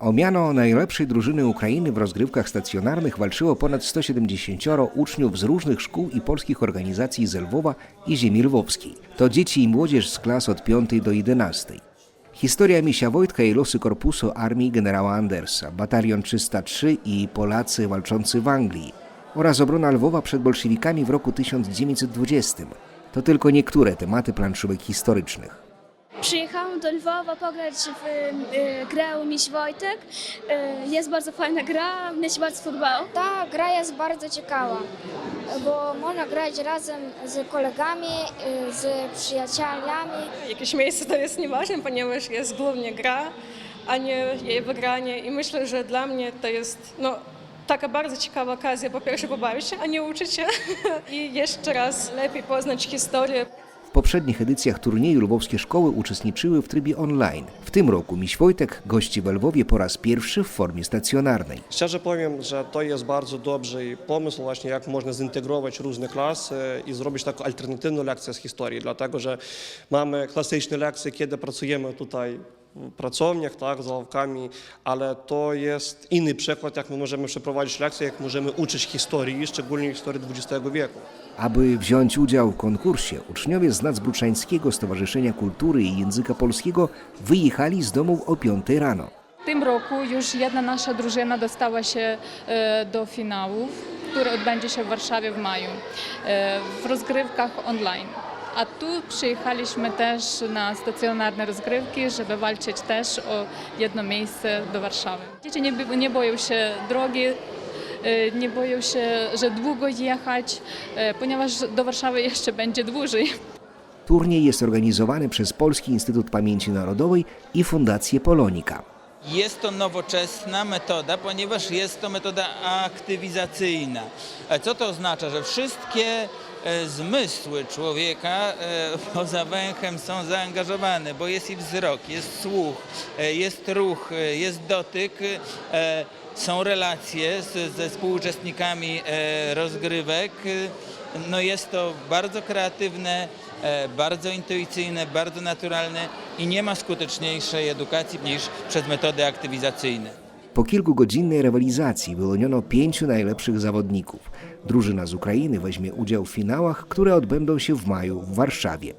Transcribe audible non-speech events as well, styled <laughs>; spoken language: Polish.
O miano najlepszej drużyny Ukrainy w rozgrywkach stacjonarnych walczyło ponad 170 uczniów z różnych szkół i polskich organizacji z Lwowa i ziemi lwowskiej. To dzieci i młodzież z klas od 5 do 11. Historia misia Wojtka i losy korpusu armii generała Andersa, batalion 303 i Polacy walczący w Anglii oraz obrona Lwowa przed bolszewikami w roku 1920. To tylko niektóre tematy planszówek historycznych. Przyjechałam do Lwowa pograć w y, grę Miś Wojtek. Y, jest bardzo fajna gra, mnie się bardzo podobało. Ta gra jest bardzo ciekawa, bo można grać razem z kolegami, y, z przyjacielami. Jakieś miejsce to jest nieważne, ponieważ jest głównie gra, a nie jej wygranie i myślę, że dla mnie to jest no, taka bardzo ciekawa okazja po pierwsze pobawić się, a nie uczyć się <laughs> i jeszcze raz lepiej poznać historię. Poprzednich edycjach turnieju lwowskie szkoły uczestniczyły w trybie online. W tym roku miś Wojtek gości w Lwowie po raz pierwszy w formie stacjonarnej. Szczerze powiem, że to jest bardzo dobry pomysł właśnie, jak można zintegrować różne klasy i zrobić taką alternatywną lekcję z historii, dlatego że mamy klasyczne lekcje, kiedy pracujemy tutaj w pracowniach, tak, z ławkami, ale to jest inny przykład, jak my możemy przeprowadzić lekcje, jak możemy uczyć historii, szczególnie historii XX wieku. Aby wziąć udział w konkursie, uczniowie z Nadzbruczańskiego Stowarzyszenia Kultury i Języka Polskiego wyjechali z domu o 5 rano. W tym roku już jedna nasza drużyna dostała się e, do finałów, który odbędzie się w Warszawie w maju e, w rozgrywkach online. A tu przyjechaliśmy też na stacjonarne rozgrywki, żeby walczyć też o jedno miejsce do Warszawy. Dzieci nie, nie boją się drogi, nie boją się, że długo jechać, e, ponieważ do Warszawy jeszcze będzie dłużej. Turniej jest organizowany przez Polski Instytut Pamięci Narodowej i Fundację Polonika. Jest to nowoczesna metoda, ponieważ jest to metoda aktywizacyjna. E, Co to oznacza? Że wszystkie e, zmysły człowieka e, <laughs> poza węchem są zaangażowane, bo jest i wzrok, jest słuch, e, jest ruch, e, jest dotyk, e, są relacje ze współuczestnikami e, rozgrywek. No jest to bardzo kreatywne, e, bardzo intuicyjne, bardzo naturalne i nie ma skuteczniejszej edukacji niż przez metody aktywizacyjne. Po kilkugodzinnej rywalizacji wyłoniono pięciu najlepszych zawodników. Drużyna z Ukrainy weźmie udział w finałach, które odbędą się w maju w Warszawie.